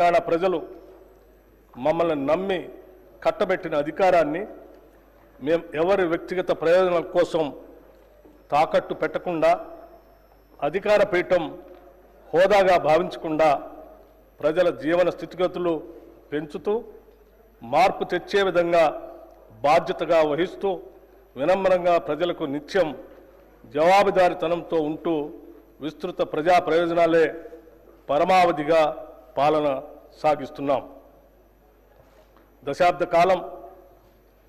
తెలంగాణ ప్రజలు మమ్మల్ని నమ్మి కట్టబెట్టిన అధికారాన్ని మేము ఎవరి వ్యక్తిగత ప్రయోజనాల కోసం తాకట్టు పెట్టకుండా అధికార పీఠం హోదాగా భావించకుండా ప్రజల జీవన స్థితిగతులు పెంచుతూ మార్పు తెచ్చే విధంగా బాధ్యతగా వహిస్తూ వినమ్రంగా ప్రజలకు నిత్యం జవాబుదారితనంతో ఉంటూ విస్తృత ప్రజా ప్రయోజనాలే పరమావధిగా పాలన సాగిస్తున్నాం. దశాబ్ద కాలం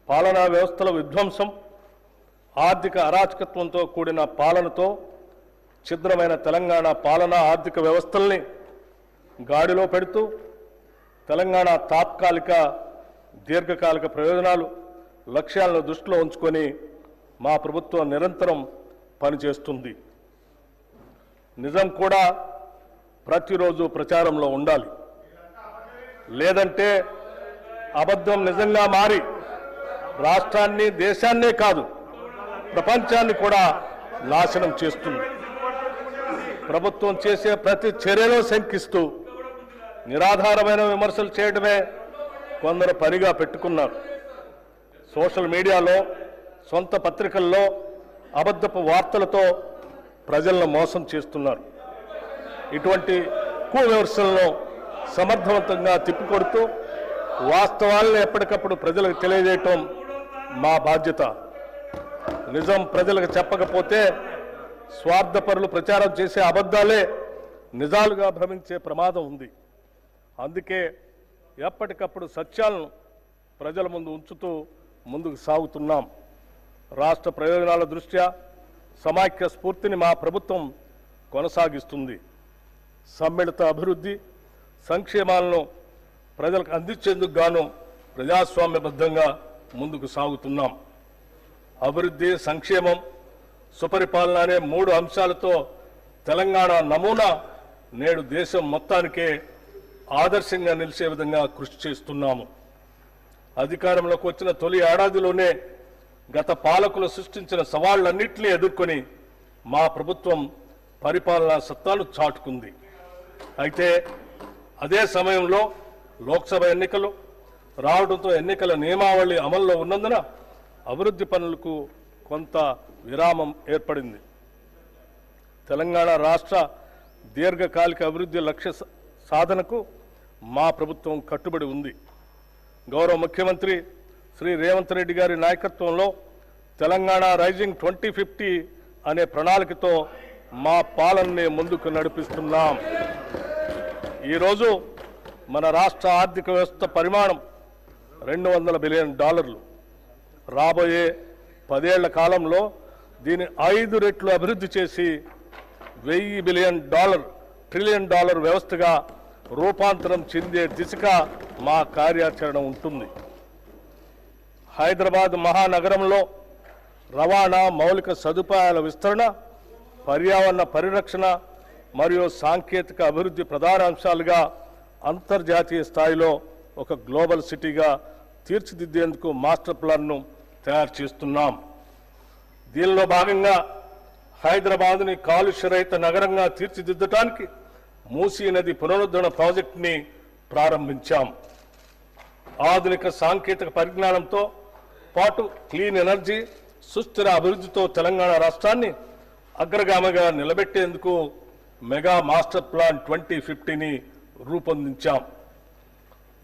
పాలనా వ్యవస్థల విధ్వంసం ఆర్థిక అరాచకత్వంతో కూడిన పాలనతో ఛిద్రమైన తెలంగాణ పాలన ఆర్థిక వ్యవస్థల్ని గాడిలో పెడుతూ తెలంగాణ తాత్కాలిక దీర్ఘకాలిక ప్రయోజనాలు లక్ష్యాలను దృష్టిలో ఉంచుకొని మా ప్రభుత్వం నిరంతరం పనిచేస్తుంది. నిజం కూడా ప్రతిరోజు ప్రచారంలో ఉండాలి. లేదంటే అబద్ధం నిజంగా మారి రాష్ట్రాన్ని దేశాన్నే కాదు ప్రపంచాన్ని కూడా నాశనం చేస్తుంది. ప్రభుత్వం చేసే ప్రతి చర్యలో శంకిస్తూ నిరాధారమైన విమర్శలు చేయడమే కొందరు పనిగా పెట్టుకున్నారు. సోషల్ మీడియాలో సొంత పత్రికల్లో అబద్ధపు వార్తలతో ప్రజలను మోసం చేస్తున్నారు. ఇటువంటి కువిమర్శలను సమర్థవంతంగా తిప్పికొడుతూ వాస్తవాలను ఎప్పటికప్పుడు ప్రజలకు తెలియజేయటం మా బాధ్యత. నిజం ప్రజలకు చెప్పకపోతే స్వార్థపరులు ప్రచారం చేసే అబద్ధాలే నిజాలుగా భ్రమించే ప్రమాదం ఉంది. అందుకే ఎప్పటికప్పుడు సత్యాలను ప్రజల ముందు ఉంచుతూ ముందుకు సాగుతున్నాం. రాష్ట్ర ప్రయోజనాల దృష్ట్యా సమాఖ్య స్ఫూర్తిని మా ప్రభుత్వం కొనసాగిస్తుంది. సమ్మిళిత అభివృద్ధి సంక్షేమాలను ప్రజలకు అందించేందుకు గాను ప్రజాస్వామ్యబద్ధంగా ముందుకు సాగుతున్నాం. అభివృద్ధి సంక్షేమం సుపరిపాలన అనే మూడు అంశాలతో తెలంగాణ నమూనా నేడు దేశం మొత్తానికే ఆదర్శంగా నిలిచే విధంగా కృషి చేస్తున్నాము. అధికారంలోకి వచ్చిన తొలి ఏడాదిలోనే గత పాలకులు సృష్టించిన సవాళ్ళన్నింటినీ ఎదుర్కొని మా ప్రభుత్వం పరిపాలనా సత్తాను చాటుకుంది. అయితే అదే సమయంలో లోక్సభ ఎన్నికలు రావడంతో ఎన్నికల నియమావళి అమల్లో ఉన్నందున అభివృద్ధి పనులకు కొంత విరామం ఏర్పడింది. తెలంగాణ రాష్ట్ర దీర్ఘకాలిక అభివృద్ధి లక్ష్య స- సాధనకు మా ప్రభుత్వం కట్టుబడి ఉంది. గౌరవ ముఖ్యమంత్రి శ్రీ రేవంత్ రెడ్డి గారి నాయకత్వంలో తెలంగాణ రైజింగ్ ట్వంటీ ఫిఫ్టీ అనే ప్రణాళికతో మా పాలనని ముందుకు నడిపిస్తున్నాం. ఈరోజు మన రాష్ట్ర ఆర్థిక వ్యవస్థ పరిమాణం రెండు వందల బిలియన్ డాలర్లు. రాబోయే పదేళ్ళ కాలంలో దీని ఐదు రెట్లు అభివృద్ధి చేసి వెయ్యి బిలియన్ డాలర్ ట్రిలియన్ డాలర్ వ్యవస్థగా రూపాంతరం చెందే దిశగా మా కార్యాచరణ ఉంటుంది. హైదరాబాద్ మహానగరంలో రవాణా మౌలిక సదుపాయాల విస్తరణ పర్యావరణ పరిరక్షణ మరియు సాంకేతిక అభివృద్ధి ప్రధాన అంశాలుగా అంతర్జాతీయ స్థాయిలో ఒక గ్లోబల్ సిటీగా తీర్చిదిద్దేందుకు మాస్టర్ ప్లాన్ను తయారు చేస్తున్నాం. దీనిలో భాగంగా హైదరాబాద్ని కాలుష్యరహిత నగరంగా తీర్చిదిద్దటానికి మూసీ నది పునరుద్ధరణ ప్రాజెక్టుని ప్రారంభించాం. ఆధునిక సాంకేతిక పరిజ్ఞానంతో పాటు క్లీన్ ఎనర్జీ సుస్థిర అభివృద్ధితో తెలంగాణ రాష్ట్రాన్ని అగ్రగామిగా నిలబెట్టేందుకు మెగా మాస్టర్ ప్లాన్ ట్వంటీ ఫిఫ్టీని రూపొందించాం.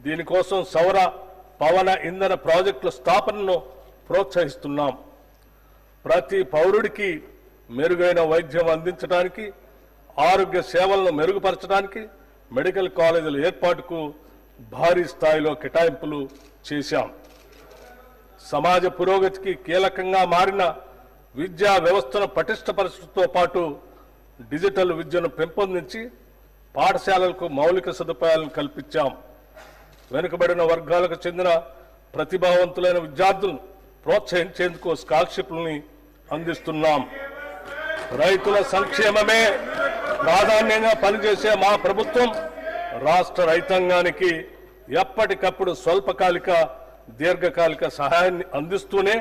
దీనికోసం సౌర పవన ఇంధన ప్రాజెక్టుల స్థాపనను ప్రోత్సహిస్తున్నాం. ప్రతి పౌరుడికి మెరుగైన వైద్యం అందించడానికి ఆరోగ్య సేవలను మెరుగుపరచడానికి మెడికల్ కాలేజీల ఏర్పాటుకు భారీ స్థాయిలో కేటాయింపులు చేశాం. సమాజ పురోగతికి కీలకంగా మారిన విద్యా వ్యవస్థను పటిష్టపరచడంతో పాటు డిజిటల్ విద్యను పెంపొందించి పాఠశాలలకు మౌలిక సదుపాయాలను కల్పించాం. వెనుకబడిన వర్గాలకు చెందిన ప్రతిభావంతులైన విద్యార్థులను ప్రోత్సహించేందుకు స్కాలర్షిప్లని అందిస్తున్నాం. రైతుల సంక్షేమమే ప్రాధాన్యంగా పనిచేసే మా ప్రభుత్వం రాష్ట్ర రైతాంగానికి ఎప్పటికప్పుడు స్వల్పకాలిక దీర్ఘకాలిక సహాయాన్ని అందిస్తూనే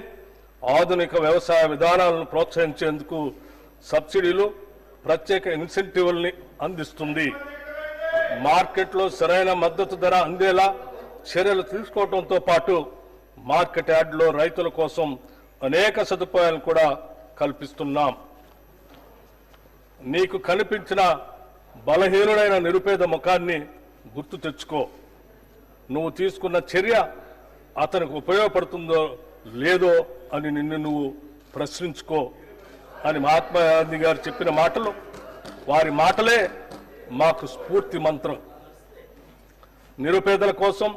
ఆధునిక వ్యవసాయ విధానాలను ప్రోత్సహించేందుకు సబ్సిడీలు ప్రత్యేక ఇన్సెంటివ్ల్ని అందిస్తుంది. మార్కెట్లో సరైన మద్దతు ధర అందేలా చర్యలు తీసుకోవడంతో పాటు మార్కెట్ యార్డులో రైతుల కోసం అనేక సదుపాయాలు కూడా కల్పిస్తున్నాం. నీకు కనిపించిన బలహీనుడైన నిరుపేద ముఖాన్ని గుర్తు తెచ్చుకో. నువ్వు తీసుకున్న చర్య అతనికి ఉపయోగపడుతుందో లేదో అని నిన్ను నువ్వు ప్రశ్నించుకో అని మహాత్మా గాంధీ గారు చెప్పిన మాటలు. వారి మాటలే మాకు స్ఫూర్తి మంత్రం. నిరుపేదల కోసం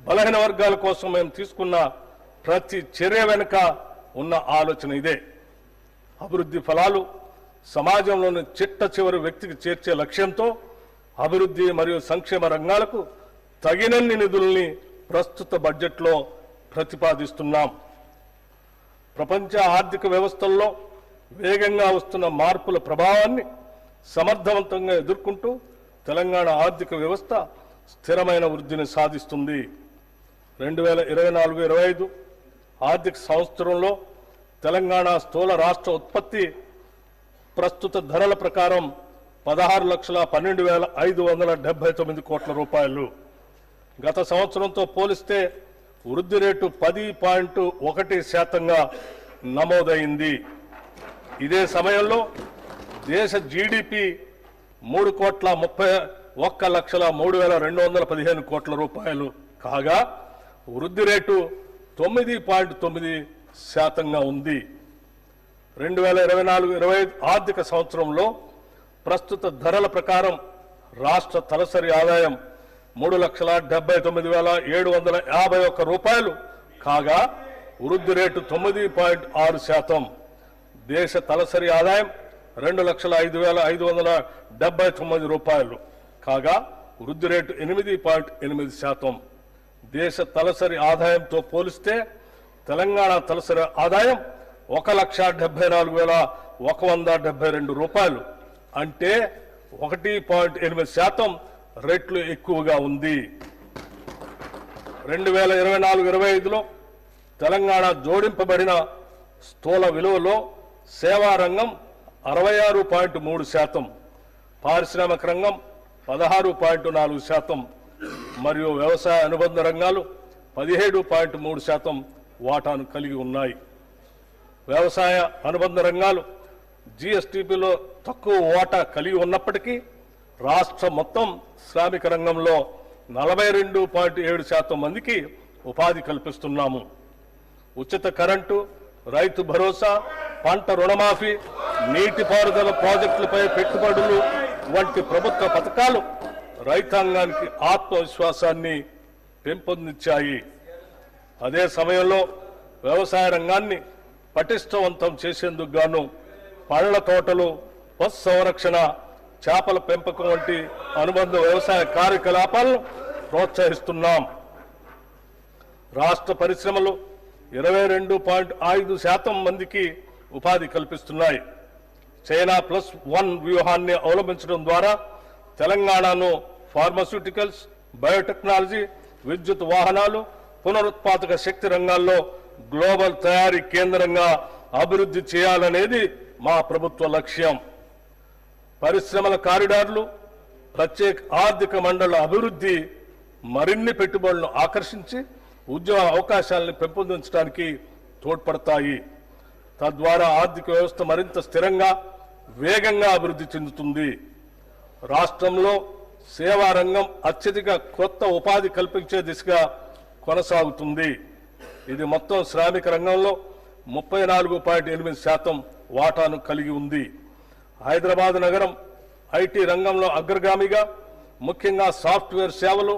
బలహీన వర్గాల కోసం మేము తీసుకున్న ప్రతి చర్య వెనుక ఉన్న ఆలోచన ఇదే. అభివృద్ధి ఫలాలు సమాజంలోని చిట్ట చివరి వ్యక్తికి చేర్చే లక్ష్యంతో అభివృద్ధి మరియు సంక్షేమ రంగాలకు తగినన్ని నిధుల్ని ప్రస్తుత బడ్జెట్లో ప్రతిపాదిస్తున్నాం. ప్రపంచ ఆర్థిక వ్యవస్థల్లో వేగంగా వస్తున్న మార్పుల ప్రభావాన్ని సమర్థవంతంగా ఎదుర్కొంటూ తెలంగాణ ఆర్థిక వ్యవస్థ స్థిరమైన వృద్ధిని సాధిస్తుంది. రెండు వేల ఇరవై నాలుగు ఇరవై ఐదు ఆర్థిక సంవత్సరంలో తెలంగాణ స్థూల రాష్ట్ర ఉత్పత్తి ప్రస్తుత ధరల ప్రకారం పదహారు లక్షల పన్నెండు వేల ఐదు వందల డెబ్బై తొమ్మిది కోట్ల రూపాయలు. గత సంవత్సరంతో పోలిస్తే వృద్ధి రేటు పది పాయింట్ ఒకటి శాతంగా నమోదైంది. ఇదే సమయంలో దేశ జీడిపి మూడు కోట్ల ముప్పై ఒక్క లక్షల మూడు వేల రెండు వందల పదిహేను కోట్ల రూపాయలు కాగా వృద్ధి రేటు తొమ్మిది పాయింట్ తొమ్మిది శాతంగా ఉంది. రెండు వేల ఇరవై నాలుగు ఇరవై ఆర్థిక సంవత్సరంలో ప్రస్తుత ధరల ప్రకారం రాష్ట్ర తలసరి ఆదాయం మూడు లక్షల డెబ్బై తొమ్మిది వేల ఏడు వందల యాభై ఒక్క రూపాయలు. కాగా వృద్ధి రేటు తొమ్మిది పాయింట్ ఆరు శాతం. దేశ తలసరి ఆదాయం రెండు లక్షల ఐదు వేల ఐదు వందల డెబ్బై తొమ్మిది రూపాయలు. కాగా వృద్ధి రేటు ఎనిమిది పాయింట్ ఎనిమిది శాతం. దేశ తలసరి ఆదాయంతో పోలిస్తే తెలంగాణ తలసరి ఆదాయం ఒక లక్ష డెబ్బై నాలుగు వేల ఒక వంద డెబ్బై రెండు రూపాయలు. అంటే ఒకటి పాయింట్ ఎనిమిది శాతం రెట్లు ఎక్కువగా ఉంది. రెండు వేల ఇరవై నాలుగు ఇరవై ఐదులో తెలంగాణ జోడింపబడిన స్థూల విలువలో సేవా రంగం అరవై ఆరు పాయింట్ మూడు శాతం పారిశ్రామిక రంగం పదహారు పాయింట్ నాలుగు శాతం మరియు వ్యవసాయ అనుబంధ రంగాలు పదిహేడు పాయింట్ మూడు శాతం వాటాను కలిగి ఉన్నాయి. వ్యవసాయ అనుబంధ రంగాలు జీఎస్టీపీలో తక్కువ వాటా కలిగి ఉన్నప్పటికీ రాష్ట్ర మొత్తం శ్రామిక రంగంలో నలభై రెండు పాయింట్ ఏడు శాతం మందికి ఉపాధి కల్పిస్తున్నాము. ఉచిత కరెంటు రైతు భరోసా పంట రుణమాఫీ నీటిపారుదల ప్రాజెక్టులపై పెట్టుబడులు వంటి ప్రభుత్వ పథకాలు రైతాంగానికి ఆత్మవిశ్వాసాన్ని పెంపొందించాయి. అదే సమయంలో వ్యవసాయ రంగాన్ని పటిష్టవంతం చేసేందుకు గాను పళ్ళ తోటలు పశు సంరక్షణ చేపల పెంపకం వంటి అనుబంధ వ్యవసాయ కార్యకలాపాలను ప్రోత్సహిస్తున్నాం. రాష్ట్ర పరిశ్రమలు ఇరవై రెండు పాయింట్ ఐదు శాతం మందికి ఉపాధి కల్పిస్తున్నాయి. చైనా ప్లస్ వన్ వ్యూహాన్ని అవలంబించడం ద్వారా తెలంగాణను ఫార్మస్యూటికల్స్ బయోటెక్నాలజీ విద్యుత్ వాహనాలు పునరుత్పాదక శక్తి రంగాల్లో గ్లోబల్ తయారీ కేంద్రంగా అభివృద్ధి చేయాలనేది మా ప్రభుత్వ లక్ష్యం. పరిశ్రమల కారిడార్లు ప్రత్యేక ఆర్థిక మండల అభివృద్ధి మరిన్ని పెట్టుబడులను ఆకర్షించి ఉద్యోగ అవకాశాలను పెంపొందించడానికి తోడ్పడతాయి. తద్వారా ఆర్థిక వ్యవస్థ మరింత స్థిరంగా వేగంగా అభివృద్ధి చెందుతుంది. రాష్ట్రంలో సేవా రంగం అత్యధిక కొత్త ఉపాధి కల్పించే దిశగా కొనసాగుతుంది. ఇది మొత్తం శ్రామిక రంగంలో ముప్పై నాలుగు పాయింట్ ఎనిమిది శాతం వాటాను కలిగి ఉంది. హైదరాబాద్ నగరం ఐటీ రంగంలో అగ్రగామిగా ముఖ్యంగా సాఫ్ట్వేర్ సేవలు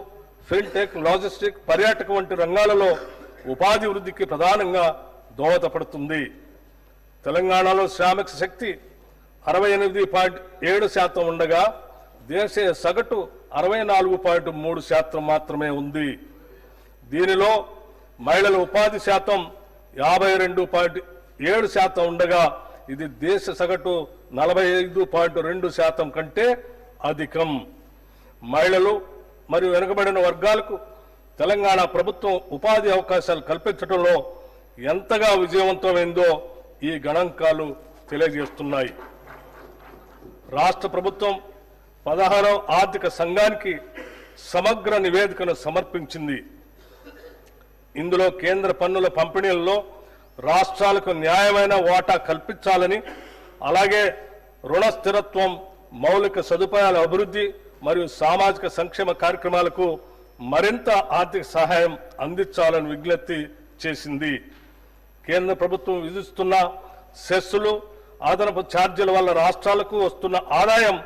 ఫిన్టెక్ లాజిస్టిక్ పర్యాటక వంటి రంగాలలో ఉపాధి వృద్ధికి ప్రధానంగా దోహదపడుతుంది. తెలంగాణలో శ్రామిక శక్తి అరవై ఎనిమిది పాయింట్ ఏడు శాతం ఉండగా దేశీయ సగటు అరవై నాలుగు పాయింట్ మూడు శాతం మాత్రమే ఉంది. దీనిలో మహిళల ఉపాధి శాతం యాభై రెండు పాయింట్ ఏడు శాతం ఉండగా ఇది దేశ సగటు నలభై ఐదు పాయింట్ రెండు శాతం కంటే అధికం. మహిళలు మరియు వెనుకబడిన వర్గాలకు తెలంగాణ ప్రభుత్వం ఉపాధి అవకాశాలు కల్పించడంలో ఎంతగా విజయవంతమైందో ఈ గణాంకాలు తెలియజేస్తున్నాయి. రాష్ట్ర ప్రభుత్వం పదహారవ ఆర్థిక సంఘానికి సమగ్ర నివేదికను సమర్పించింది. ఇందులో కేంద్ర పన్నుల పంపిణీల్లో రాష్ట్రాలకు న్యాయమైన వాటా కల్పించాలని అలాగే రుణ స్థిరత్వం మౌలిక సదుపాయాల అభివృద్ధి మరియు సామాజిక సంక్షేమ కార్యక్రమాలకు మరింత ఆర్థిక సహాయం అందించాలని విజ్ఞప్తి చేసింది. కేంద్ర ప్రభుత్వం విధిస్తున్న సెస్సులు అదనపు ఛార్జీల వల్ల రాష్ట్రాలకు వస్తున్న ఆదాయం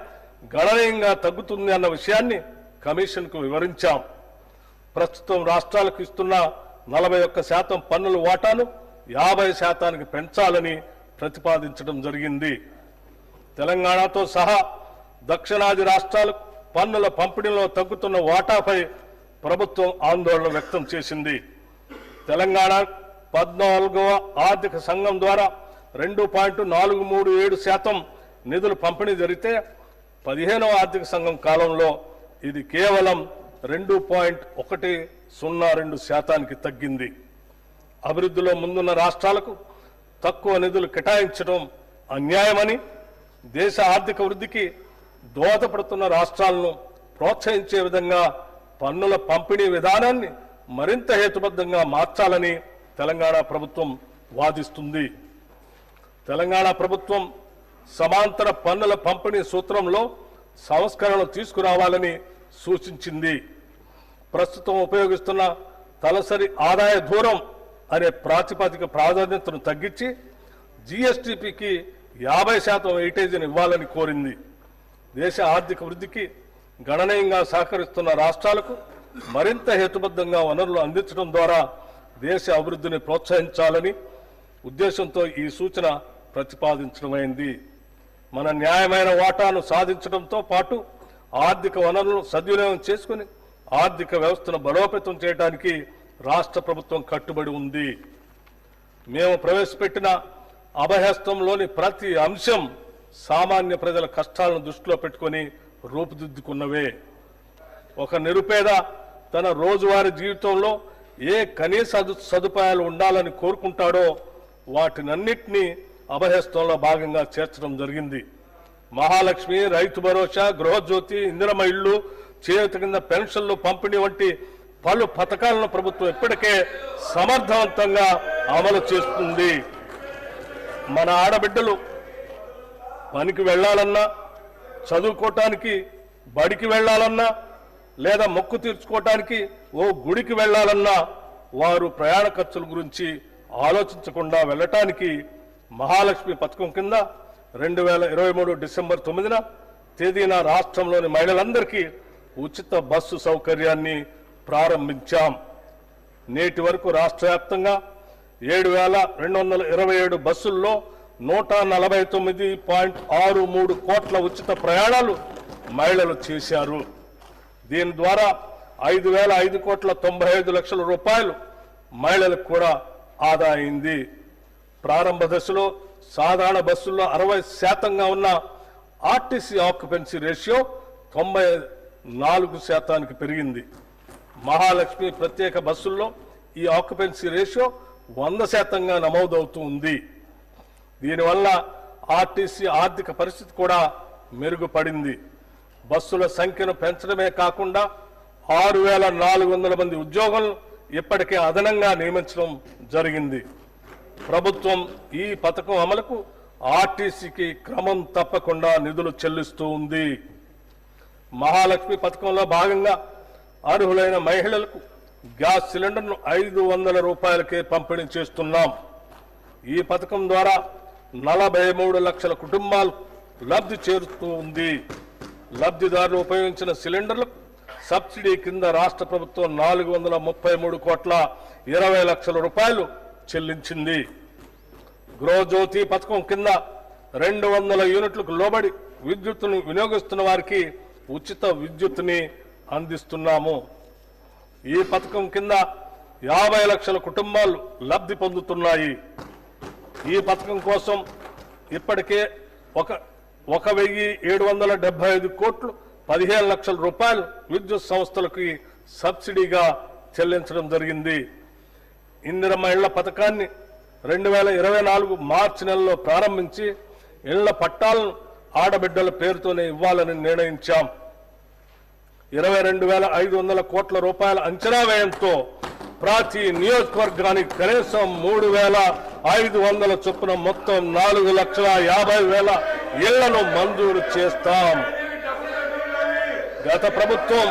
గణనీయంగా తగ్గుతుంది అన్న విషయాన్ని కమిషన్కు వివరించాం. ప్రస్తుతం రాష్ట్రాలకు ఇస్తున్న నలభై ఒక్క శాతం పన్నుల వాటాను యాభై శాతానికి పెంచాలని ప్రతిపాదించడం జరిగింది. తెలంగాణతో సహా దక్షిణాది రాష్ట్రాలు పన్నుల పంపిణీలో తగ్గుతున్న వాటాపై ప్రభుత్వం ఆందోళన వ్యక్తం చేసింది. తెలంగాణ పద్నాలుగవ ఆర్థిక సంఘం ద్వారా రెండు పాయింట్ నాలుగు మూడు ఏడు శాతం నిధులు పంపిణీ జరిగితే పదిహేనవ ఆర్థిక సంఘం కాలంలో ఇది కేవలం రెండు పాయింట్ ఒకటి సున్నా రెండు శాతానికి తగ్గింది. అభివృద్ధిలో ముందున్న రాష్ట్రాలకు తక్కువ నిధులు కేటాయించడం అన్యాయమని దేశ ఆర్థిక వృద్ధికి దోహదపడుతున్న రాష్ట్రాలను ప్రోత్సహించే విధంగా పన్నుల పంపిణీ విధానాన్ని మరింత హేతుబద్ధంగా మార్చాలని తెలంగాణ ప్రభుత్వం వాదిస్తుంది. తెలంగాణ ప్రభుత్వం సమాంతర పన్నుల పంపిణీ సూత్రంలో సంస్కరణలు తీసుకురావాలని సూచించింది. ప్రస్తుతం ఉపయోగిస్తున్న తలసరి ఆదాయ దూరం అనే ప్రాతిపదిక ప్రాధాన్యతను తగ్గించి జీఎస్టీపీకి యాభై శాతం వెయిటేజీని ఇవ్వాలని కోరింది. దేశ ఆర్థిక వృద్ధికి గణనీయంగా సహకరిస్తున్న రాష్ట్రాలకు మరింత హేతుబద్ధంగా వనరులు అందించడం ద్వారా దేశ అభివృద్ధిని ప్రోత్సహించాలని ఉద్దేశంతో ఈ సూచన ప్రతిపాదించడమైంది. మన న్యాయమైన వాటాను సాధించడంతో పాటు ఆర్థిక వనరులను సద్వినియోగం చేసుకుని ఆర్థిక వ్యవస్థను బలోపేతం చేయడానికి రాష్ట్ర ప్రభుత్వం కట్టుబడి ఉంది. మేము ప్రవేశపెట్టిన అభయస్తంలోని ప్రతి అంశం సామాన్య ప్రజల కష్టాలను దృష్టిలో పెట్టుకొని రూపుదిద్దుకున్నవే. ఒక నిరుపేద తన రోజువారీ జీవితంలో ఏ కనీస సదుపాయాలు ఉండాలని కోరుకుంటాడో వాటినన్నింటినీ అభయస్తంలో భాగంగా చేర్చడం జరిగింది. మహాలక్ష్మి రైతు భరోసా గృహజ్యోతి ఇందిరమ ఇళ్ళు చేతి కింద పెన్షన్లు పంపిణీ వంటి పలు పథకాలను ప్రభుత్వం ఇప్పటికే సమర్థవంతంగా అమలు చేస్తుంది. మన ఆడబిడ్డలు పనికి వెళ్ళాలన్నా చదువుకోవటానికి బడికి వెళ్ళాలన్నా లేదా మొక్కు తీర్చుకోవటానికి ఓ గుడికి వెళ్ళాలన్నా వారు ప్రయాణ ఖర్చుల గురించి ఆలోచించకుండా వెళ్ళటానికి మహాలక్ష్మి పథకం కింద రెండు వేల ఇరవై మూడు డిసెంబర్ తొమ్మిదిన తేదీన రాష్ట్రంలోని మహిళలందరికీ ఉచిత బస్సు సౌకర్యాన్ని ప్రారంభించాం. నేటి వరకు రాష్ట్ర వ్యాప్తంగా ఏడు వేల రెండు వందల ఇరవై ఏడు బస్సుల్లో నూట నలభై తొమ్మిది పాయింట్ ఆరు మూడు కోట్ల ఉచిత ప్రయాణాలు మహిళలు చేశారు. దీని ద్వారా ఐదు వేల ఐదు కోట్ల తొంభై ఐదు లక్షల రూపాయలు మహిళలకు కూడా ఆదా అయింది. ప్రారంభ దశలో సాధారణ బస్సుల్లో అరవై శాతంగా ఉన్న ఆర్టీసీ ఆక్యుపెన్సీ రేషియో తొంభై నాలుగు శాతానికి పెరిగింది. మహాలక్ష్మి ప్రత్యేక బస్సుల్లో ఈ ఆక్యుపెన్సీ రేషియో వంద శాతంగా నమోదవుతూ ఉంది. దీనివల్ల ఆర్టీసీ ఆర్థిక పరిస్థితి కూడా మెరుగుపడింది. బస్సుల సంఖ్యను పెంచడమే కాకుండా ఆరు వేల నాలుగు వందల మంది ఉద్యోగులను ఇప్పటికే అదనంగా నియమించడం జరిగింది. ప్రభుత్వం ఈ పథకం అమలుకు ఆర్టీసీకి క్రమం తప్పకుండా నిధులు చెల్లిస్తూ ఉంది. మహాలక్ష్మి పథకంలో భాగంగా అర్హులైన మహిళలకు గ్యాస్ సిలిండర్ను ఐదు వందల రూపాయలకే పంపిణీ చేస్తున్నాం. ఈ పథకం ద్వారా నలభై మూడు లక్షల కుటుంబాలు లబ్ధి చేరుతూ ఉంది. లబ్ధిదారులు ఉపయోగించిన సిలిండర్లకు సబ్సిడీ కింద రాష్ట్ర ప్రభుత్వం నాలుగు వందల ముప్పై మూడు కోట్ల ఇరవై లక్షల రూపాయలు చెల్లించింది. గృహజ్యోతి పథకం కింద రెండు వందల యూనిట్లకు లోబడి విద్యుత్తును వినియోగిస్తున్న వారికి ఉచిత విద్యుత్తుని అందిస్తున్నాము. ఈ పథకం కింద యాభై లక్షల కుటుంబాలు లబ్ధి పొందుతున్నాయి. ఈ పథకం కోసం ఇప్పటికే ఒక ఒక వెయ్యి ఏడు వందల డెబ్బై ఐదు కోట్లు పదిహేను లక్షల రూపాయలు విద్యుత్ సంస్థలకి సబ్సిడీగా చెల్లించడం జరిగింది. ఇందిరమ్మ ఇళ్ళ పథకాన్ని రెండు వేల ఇరవై నాలుగు మార్చి నెలలో ప్రారంభించి ఇళ్ళ పట్టాలను ఆడబిడ్డల పేరుతోనే ఇవ్వాలని నిర్ణయించాం. ఇరవై రెండు వేల ఐదు వందల కోట్ల రూపాయల అంచనా వ్యయంతో ప్రతి నియోజకవర్గానికి కనీసం మూడు వేల ఐదు వందల చొప్పున మొత్తం నాలుగు లక్షల యాభై వేల ఇళ్ళను మంజూరు చేస్తాం. గత ప్రభుత్వం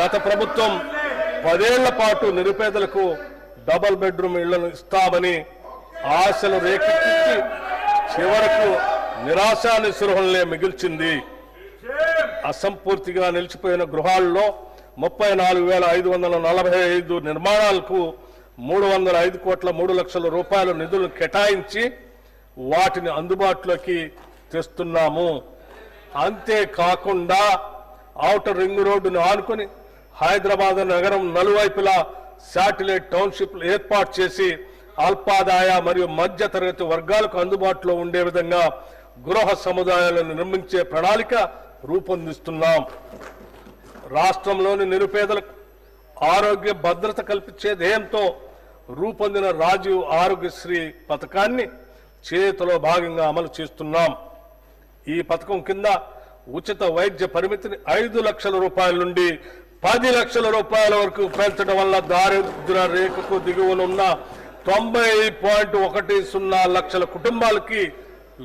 గత ప్రభుత్వం పదేళ్ళ పాటు నిరుపేదలకు డబల్ బెడ్రూమ్ ఇళ్ళను ఇస్తామని ఆశలు రేకెత్తించి చివరకు నిరాశా మిగిల్చింది. అసంపూర్తిగా నిలిచిపోయిన గృహాల్లో ముప్పై నాలుగు వేల ఐదు వందల నలభై ఐదు నిర్మాణాలకు మూడు వందల ఐదు కోట్ల మూడు లక్షల రూపాయల నిధులు కేటాయించి వాటిని అందుబాటులోకి తెస్తున్నాము. అంతేకాకుండా ఔటర్ రింగ్ రోడ్డును ఆనుకుని హైదరాబాద్ నగరం నలువైపులా శాటిలైట్ టౌన్షిప్లు ఏర్పాటు చేసి అల్పాదాయ మరియు మధ్య తరగతి వర్గాలకు అందుబాటులో ఉండే విధంగా గృహ సముదాయాలను నిర్మించే ప్రణాళిక రూపొందిస్తున్నాం. రాష్ట్రంలోని నిరుపేదలకు ఆరోగ్య భద్రత కల్పించే ధ్యేయంతో రూపొందిన రాజీవ్ ఆరోగ్యశ్రీ పథకాన్ని చేతిలో భాగంగా అమలు చేస్తున్నాం. ఈ పథకం కింద ఉచిత వైద్య పరిమితిని ఐదు లక్షల రూపాయల నుండి పది లక్షల రూపాయల వరకు పెంచడం వల్ల దారిద్ర రేఖకు దిగువనున్న తొంభై పాయింట్ ఒకటి సున్నా లక్షల కుటుంబాలకి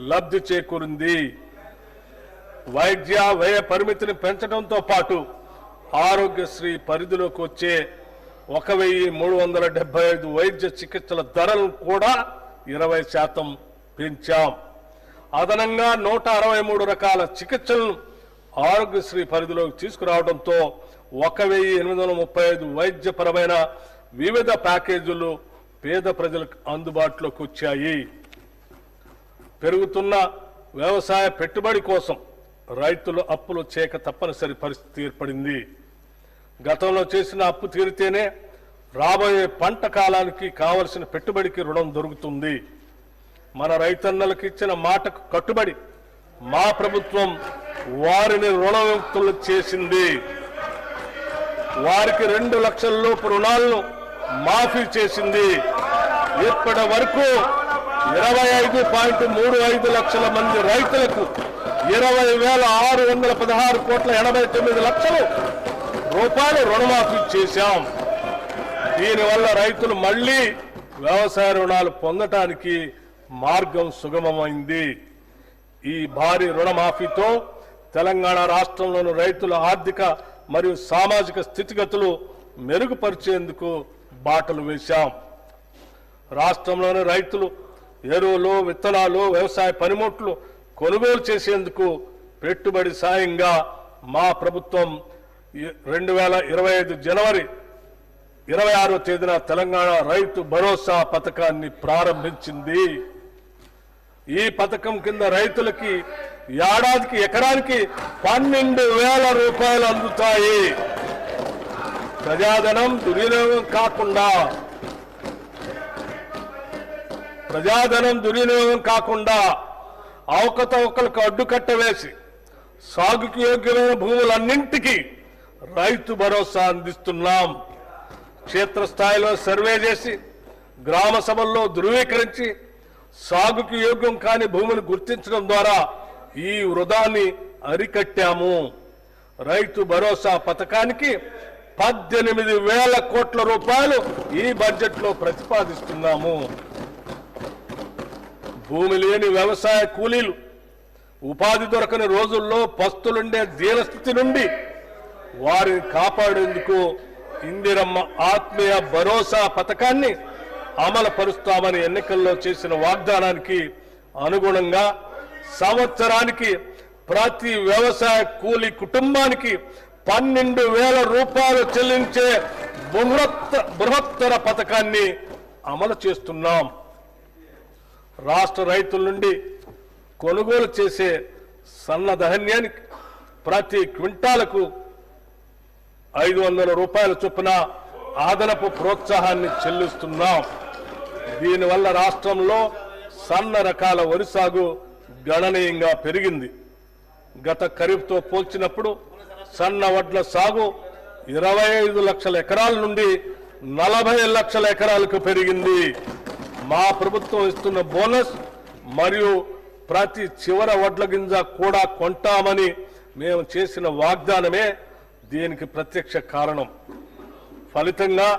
లబ్ధి చేకూరింది. వైద్య వ్యయ పరిమితిని పెంచడంతో పాటు ఆరోగ్యశ్రీ పరిధిలోకి వచ్చే ఒక వెయ్యి మూడు వందల డెబ్బై ఐదు వైద్య చికిత్సల ధరలను కూడా ఇరవై శాతం పెంచాం. అదనంగా నూట అరవై మూడు రకాల చికిత్సలను ఆరోగ్యశ్రీ పరిధిలోకి తీసుకురావడంతో ఒక వెయ్యి ఎనిమిది వందల ముప్పై ఐదు వైద్యపరమైన వివిధ ప్యాకేజీలు పేద ప్రజలకు అందుబాటులోకి వచ్చాయి. పెరుగుతున్న వ్యవసాయ పెట్టుబడి కోసం రైతులు అప్పులు చేయక తప్పనిసరి పరిస్థితి ఏర్పడింది. గతంలో చేసిన అప్పు తీరితేనే రాబోయే పంట కాలానికి కావలసిన పెట్టుబడికి రుణం దొరుకుతుంది. మన రైతన్నలకు ఇచ్చిన మాటకు కట్టుబడి మా ప్రభుత్వం వారిని రుణవిముక్తులు చేసింది. వారికి రెండు లక్షల లోపు రుణాలను మాఫీ చేసింది. ఇప్పటి వరకు ఇరవై ఐదు పాయింట్ మూడు ఐదు లక్షల మంది రైతులకు ఇరవై వేల ఆరు వందల పదహారు కోట్ల ఎనభై తొమ్మిది లక్షలు రూపాయలు రుణమాఫీ చేశాం. దీనివల్ల రైతులు మళ్ళీ వ్యవసాయ రుణాలు పొందటానికి మార్గం సుగమమైంది. ఈ భారీ రుణమాఫీతో తెలంగాణ రాష్ట్రంలోని రైతుల ఆర్థిక మరియు సామాజిక స్థితిగతులు మెరుగుపరిచేందుకు బాటలు వేశాం. రాష్ట్రంలోని రైతులు ఎరువులు విత్తనాలు వ్యవసాయ పనిముట్లు కొనుగోలు చేసేందుకు పెట్టుబడి సాయంగా మా ప్రభుత్వం రెండు వేల ఇరవై ఐదు జనవరి ఇరవై ఆరో తేదీన తెలంగాణ రైతు భరోసా పథకాన్ని ప్రారంభించింది. ఈ పథకం కింద రైతులకి ఏడాదికి ఎకరానికి పన్నెండు వేల రూపాయలు అందుతాయి. ప్రజాధనం దుర్వినియోగం కాకుండా ప్రజాధనం దుర్వినియోగం కాకుండా అవకతవకలకు అడ్డుకట్ట వేసి సాగుకు యోగ్యమైన భూములన్నింటికీ రైతు భరోసా అందిస్తున్నాం. క్షేత్రస్థాయిలో సర్వే చేసి గ్రామ సభల్లో ధృవీకరించి సాగుకు యోగ్యం కాని భూమిని గుర్తించడం ద్వారా ఈ వృధాన్ని అరికట్టాము. రైతు భరోసా పథకానికి పద్దెనిమిది వేల కోట్ల రూపాయలు ఈ బడ్జెట్లో ప్రతిపాదిస్తున్నాము. భూమి లేని వ్యవసాయ కూలీలు. ఉపాధి దొరకని రోజుల్లో పస్తులుండే దీనస్థితి నుండి వారిని కాపాడేందుకు ఇందిరమ్మ ఆత్మీయ భరోసా పథకాన్ని అమలు పరుస్తామని ఎన్నికల్లో చేసిన వాగ్దానానికి అనుగుణంగా సంవత్సరానికి ప్రతి వ్యవసాయ కూలి కుటుంబానికి పన్నెండు వేల రూపాయలు చెల్లించే బృహత్తర పథకాన్ని అమలు చేస్తున్నాం. రాష్ట్ర రైతుల నుండి కొనుగోలు చేసే సన్న ధాన్యానికి ప్రతి క్వింటాలకు ఐదు వందల రూపాయల చొప్పున అదనపు ప్రోత్సాహాన్ని చెల్లిస్తున్నాం. దీనివల్ల రాష్ట్రంలో సన్న రకాల వరి సాగు గణనీయంగా పెరిగింది. గత ఖరీఫ్తో పోల్చినప్పుడు సన్న వడ్ల సాగు ఇరవై ఐదు లక్షల ఎకరాల నుండి నలభై లక్షల ఎకరాలకు పెరిగింది. మా ప్రభుత్వం ఇస్తున్న బోనస్ మరియు ప్రతి చివర వడ్ల గింజ కూడా కొంటామని మేము చేసిన వాగ్దానమే దీనికి ప్రత్యక్ష కారణం. ఫలితంగా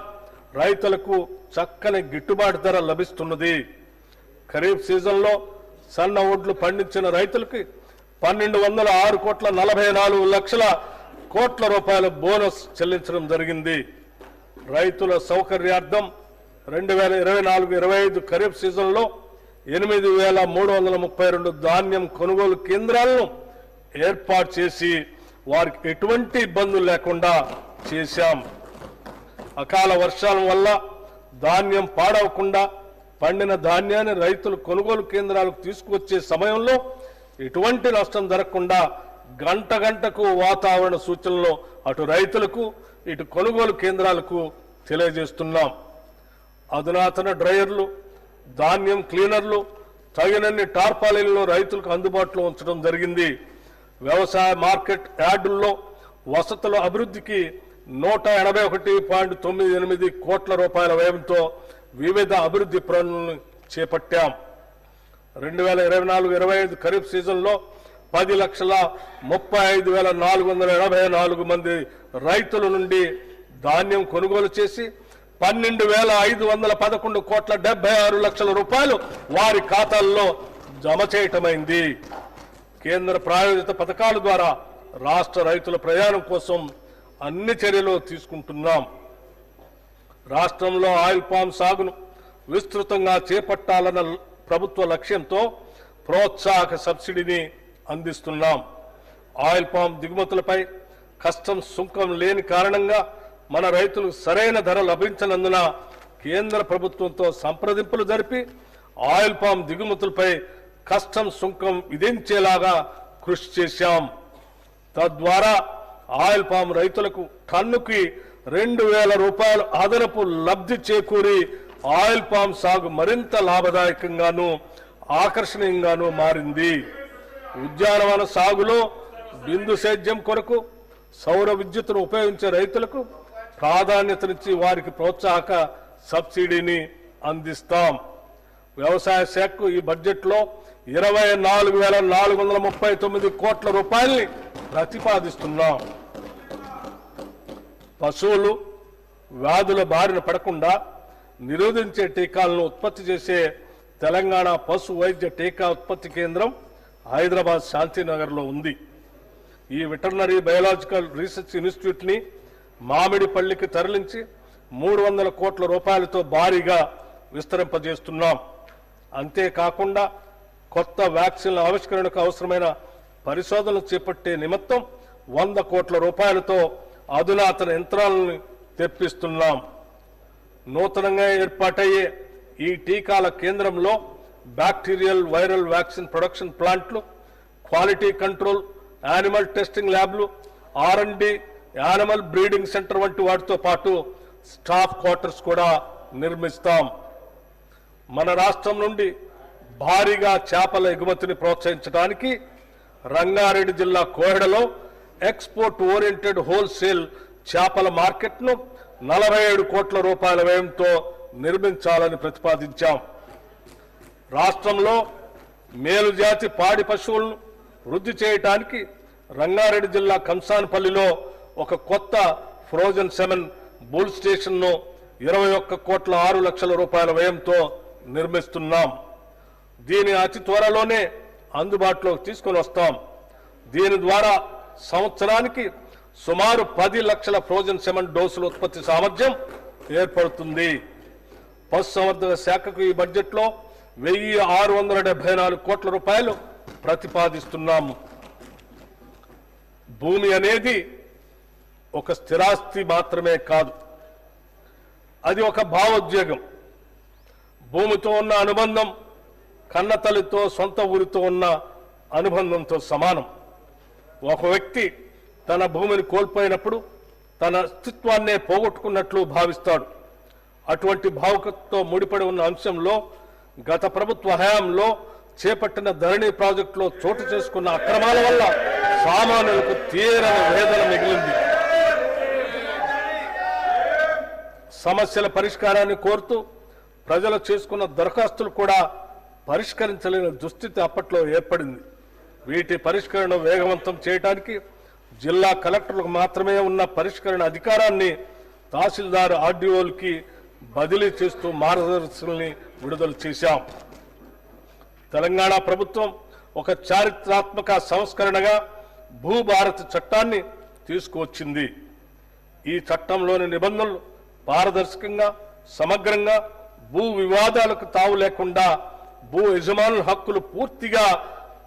రైతులకు చక్కని గిట్టుబాటు ధర లభిస్తున్నది. ఖరీఫ్ సీజన్లో సన్న ఒడ్లు పండించిన రైతులకి పన్నెండు వందల ఆరు కోట్ల నలభై నాలుగు లక్షల కోట్ల రూపాయల బోనస్ చెల్లించడం జరిగింది. రైతుల సౌకర్యార్థం రెండు వేల ఇరవై నాలుగు ఇరవై ఐదు ఖరీఫ్ సీజన్లో ఎనిమిది వేల మూడు వందల ముప్పై రెండు ధాన్యం కొనుగోలు కేంద్రాలను ఏర్పాటు చేసి వారికి ఎటువంటి ఇబ్బందులు లేకుండా చేశాం. అకాల వర్షాల వల్ల ధాన్యం పాడవకుండా పండిన ధాన్యాన్ని రైతులు కొనుగోలు కేంద్రాలకు తీసుకువచ్చే సమయంలో ఎటువంటి నష్టం జరగకుండా గంట గంటకు వాతావరణ సూచనలు అటు రైతులకు ఇటు కొనుగోలు కేంద్రాలకు తెలియజేస్తున్నాం. అధునాతన డ్రైయర్లు ధాన్యం క్లీనర్లు తగినన్ని టార్పాలిన్లు రైతులకు అందుబాటులో ఉంచడం జరిగింది. వ్యవసాయ మార్కెట్ యార్డుల్లో వసతుల అభివృద్ధికి నూట ఎనభై ఒకటి పాయింట్ తొమ్మిది ఎనిమిది కోట్ల రూపాయల వ్యయంతో వివిధ అభివృద్ధి పనులను చేపట్టాం. రెండు వేల ఇరవై నాలుగు ఇరవై ఐదు ఖరీఫ్ సీజన్లో పది లక్షల ముప్పై ఐదు వేల నాలుగు వందల ఎనభై నాలుగు మంది రైతుల నుండి ధాన్యం కొనుగోలు చేసి పన్నెండు వేల ఐదు వందల పదకొండు కోట్ల డెబ్బై ఆరు లక్షల రూపాయలు వారి ఖాతాల్లో జమ చేయటమైంది. కేంద్ర ప్రాయోజిత పథకాల ద్వారా రాష్ట్ర రైతుల ప్రయాణం కోసం అన్ని చర్యలు తీసుకుంటున్నాం. రాష్ట్రంలో ఆయిల్ పామ్ సాగును విస్తృతంగా చేపట్టాలన్న ప్రభుత్వ లక్ష్యంతో ప్రోత్సాహక సబ్సిడీని అందిస్తున్నాం. ఆయిల్ పామ్ దిగుమతులపై కస్టమ్స్ సుంకం లేని కారణంగా మన రైతులకు సరైన ధర లభించనందున కేంద్ర ప్రభుత్వంతో సంప్రదింపులు జరిపి ఆయిల్ పామ్ దిగుమతులపై కష్టం సుంకం విధించేలాగా కృషి చేశాం. తద్వారా ఆయిల్ పామ్ రైతులకు టన్నుకి రెండు వేల రూపాయలు అదనపు లబ్ధి చేకూరి ఆయిల్ పామ్ సాగు మరింత లాభదాయకంగాను ఆకర్షణీయంగాను మారింది. ఉద్యానవన సాగులో బిందు సేద్యం కొరకు సౌర విద్యుత్తును ఉపయోగించే రైతులకు ప్రాధాన్యతనిచ్చి వారికి ప్రోత్సాహక సబ్సిడీని అందిస్తాం. వ్యవసాయ శాఖకు ఈ బడ్జెట్లో ఇరవై నాలుగు వేల నాలుగు వందల ముప్పై తొమ్మిది కోట్ల రూపాయల్ని ప్రతిపాదిస్తున్నాం. పశువులు వ్యాధుల బారిన పడకుండా నిరోధించే టీకాలను ఉత్పత్తి చేసే తెలంగాణ పశు వైద్య టీకా ఉత్పత్తి కేంద్రం హైదరాబాద్ శాంతినగర్లో ఉంది. ఈ వెటర్నరీ బయోలాజికల్ రీసెర్చ్ ఇన్స్టిట్యూట్ని మామిడిపల్లికి తరలించి మూడు వందల కోట్ల రూపాయలతో భారీగా విస్తరింపజేస్తున్నాం. అంతేకాకుండా కొత్త వ్యాక్సిన్ల ఆవిష్కరణకు అవసరమైన పరిశోధనలు చేపట్టే నిమిత్తం వంద కోట్ల రూపాయలతో అధునాతన యంత్రాలను తెప్పిస్తున్నాం. నూతనంగా ఏర్పాటయ్యే ఈ టీకాల కేంద్రంలో బ్యాక్టీరియల్ వైరల్ వ్యాక్సిన్ ప్రొడక్షన్ ప్లాంట్లు క్వాలిటీ కంట్రోల్ యానిమల్ టెస్టింగ్ ల్యాబ్లు R and D animal breeding centre వంటి వాటితో పాటు స్టాఫ్ క్వార్టర్స్ కూడా నిర్మిస్తాం. మన రాష్ట్రం నుండి భారీగా చేపల ఎగుమతిని ప్రోత్సహించడానికి రంగారెడ్డి జిల్లా కోహెడలో ఎక్స్పోర్ట్ ఓరియంటెడ్ హోల్సేల్ చేపల మార్కెట్ను నలభై ఏడు కోట్ల రూపాయల వ్యయంతో నిర్మించాలని ప్రతిపాదించాం. రాష్ట్రంలో మేలుజాతి పాడి పశువులను వృద్ధి చేయటానికి రంగారెడ్డి జిల్లా కంసాన్పల్లిలో ఒక కొత్త ఫ్రోజన్ సెవెన్ బుల్ స్టేషన్ను ఇరవై ఒక్క కోట్ల ఆరు లక్షల రూపాయల వ్యయంతో నిర్మిస్తున్నాం. దీని అతి త్వరలోనే అందుబాటులోకి తీసుకొని వస్తాం. దీని ద్వారా సంవత్సరానికి సుమారు పది లక్షల ఫ్రోజన్ సెమెంట్ డోసుల ఉత్పత్తి సామర్థ్యం ఏర్పడుతుంది. పశుసంవర్ధక శాఖకు ఈ బడ్జెట్లో వెయ్యి ఆరు వందల డెబ్బై నాలుగు కోట్ల రూపాయలు ప్రతిపాదిస్తున్నాము భూమి అనేది ఒక స్థిరాస్తి మాత్రమే కాదు. అది ఒక భావోద్వేగం. భూమితో ఉన్న అనుబంధం కన్నతల్లితో సొంత ఊరితో ఉన్న అనుబంధంతో సమానం. ఒక వ్యక్తి తన భూమిని కోల్పోయినప్పుడు తన అస్తిత్వాన్నే పోగొట్టుకున్నట్లు భావిస్తాడు. అటువంటి భావుకతో ముడిపడి ఉన్న అంశంలో గత ప్రభుత్వ హయాంలో చేపట్టిన ధరణి ప్రాజెక్టులో చోటు చేసుకున్న అక్రమాల వల్ల సామాన్యులకు తీరని వేదన మిగిలింది. సమస్యల పరిష్కారాన్ని కోరుతూ ప్రజలు చేసుకున్న దరఖాస్తులు కూడా పరిష్కరించలేని దుస్థితి అప్పట్లో ఏర్పడింది. వీటి పరిష్కరణ వేగవంతం చేయడానికి జిల్లా కలెక్టర్లకు మాత్రమే ఉన్న పరిష్కరణ అధికారాన్ని తహసీల్దార్ ఆర్డీఓలకి బదిలీ చేస్తూ మార్గదర్శకుల్ని విడుదల చేశాం. తెలంగాణ ప్రభుత్వం ఒక చారిత్రాత్మక సంస్కరణగా భూభారత చట్టాన్ని తీసుకువచ్చింది. ఈ చట్టంలోని నిబంధనలు పారదర్శకంగా సమగ్రంగా భూ వివాదాలకు తావు లేకుండా భూ యజమానుల హక్కులు పూర్తిగా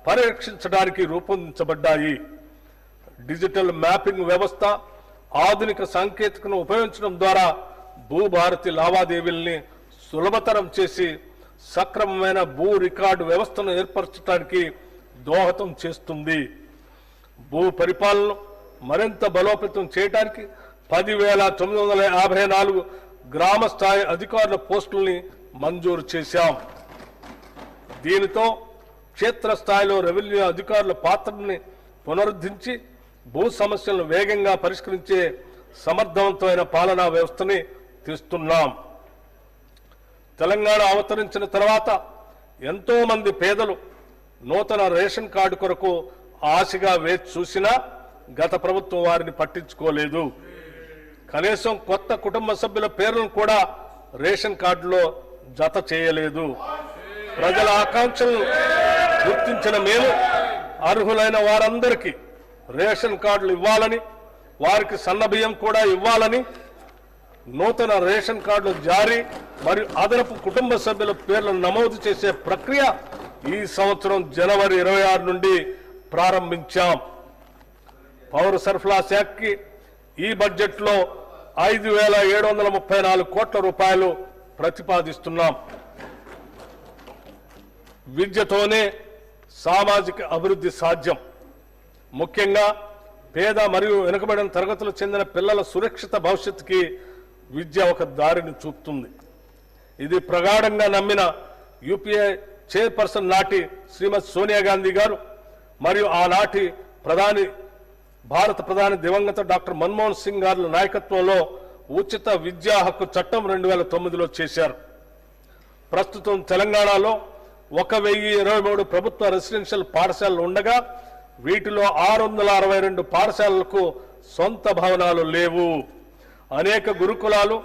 పరిరక్షించడానికి రూపొందించబడ్డాయి. డిజిటల్ మ్యాపింగ్ వ్యవస్థ ఆధునిక సాంకేతికను ఉపయోగించడం ద్వారా భూభారతి లావాదేవీల్ని సులభతరం చేసి సక్రమమైన భూ రికార్డు వ్యవస్థను ఏర్పరచడానికి దోహదం చేస్తుంది. భూ పరిపాలన మరింత బలోపేతం చేయడానికి పదివేల తొమ్మిది వందల యాభై నాలుగు గ్రామ స్థాయి అధికారుల పోస్టుల్ని మంజూరు చేశాం. దీనితో క్షేత్రస్థాయిలో రెవెన్యూ అధికారుల పాత్రని పునరుద్ధరించి భూ సమస్యలను వేగంగా పరిష్కరించే సమర్థవంతమైన పాలనా వ్యవస్థని తీస్తున్నాం. తెలంగాణ అవతరించిన తర్వాత ఎంతోమంది పేదలు నూతన రేషన్ కార్డు కొరకు ఆశగా వేచి చూసినా గత ప్రభుత్వం వారిని పట్టించుకోలేదు. కనీసం కొత్త కుటుంబ సభ్యుల పేర్లను కూడా రేషన్ కార్డులో జత చేయలేదు. ప్రజల ఆకాంక్షలను గుర్తించిన మేము అర్హులైన వారందరికీ రేషన్ కార్డులు ఇవ్వాలని వారికి సన్నబియ్యం కూడా ఇవ్వాలని నూతన రేషన్ కార్డులు జారీ మరియు అదనపు కుటుంబ సభ్యుల పేర్లను నమోదు చేసే ప్రక్రియ ఈ సంవత్సరం జనవరి ఇరవై ఆరు నుండి ప్రారంభించాం. పౌర సరఫరా శాఖకి ఈ బడ్జెట్లో ఐదు వేల ఏడు వందల ముప్పై నాలుగు కోట్ల రూపాయలు ప్రతిపాదిస్తున్నాం. విద్యతోనే సామాజిక అభివృద్ధి సాధ్యం. ముఖ్యంగా పేద మరియు వెనుకబడిన తరగతులకు చెందిన పిల్లల సురక్షిత భవిష్యత్తుకి విద్య ఒక దారిని చూపుతుంది. ఇది ప్రగాఢంగా నమ్మిన యూపీఏ చైర్పర్సన్ నాటి శ్రీమతి సోనియా గాంధీ గారు మరియు ఆనాటి ప్రధాని భారత ప్రధాని దివంగత డాక్టర్ మన్మోహన్ సింగ్ గారి నాయకత్వంలో ఉచిత విద్యా హక్కు చట్టం రెండు వేల తొమ్మిదిలో చేశారు. ప్రస్తుతం తెలంగాణలో ఒక వెయ్యి ఇరవై మూడు ప్రభుత్వ రెసిడెన్షియల్ పాఠశాలలు ఉండగా వీటిలో ఆరు వందల అరవై రెండు పాఠశాలలకు సొంత భవనాలు లేవు. అనేక గురుకులాలు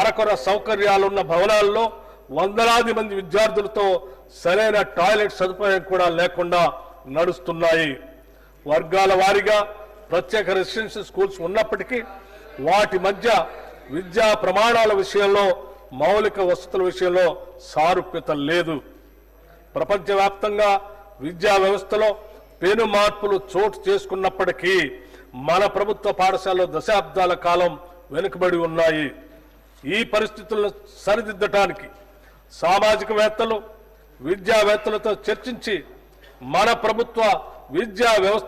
అరకొర సౌకర్యాలున్న భవనాల్లో వందలాది మంది విద్యార్థులతో సరైన టాయిలెట్ సదుపాయం కూడా లేకుండా నడుస్తున్నాయి. వర్గాల వారీగా ప్రత్యేక రెసిడెన్షియల్ స్కూల్స్ ఉన్నప్పటికీ వాటి మధ్య విద్యా ప్రమాణాల విషయంలో మౌలిక వసతుల విషయంలో సారూప్యత లేదు. ప్రపంచవ్యాప్తంగా విద్యా వ్యవస్థలో పెను మార్పులు చోటు చేసుకున్నప్పటికీ మన ప్రభుత్వ పాఠశాలలో దశాబ్దాల కాలం వెనుకబడి ఉన్నాయి. ఈ పరిస్థితులను సరిదిద్దటానికి సామాజికవేత్తలు విద్యావేత్తలతో చర్చించి మన ప్రభుత్వ విద్యా వ్యవస్థ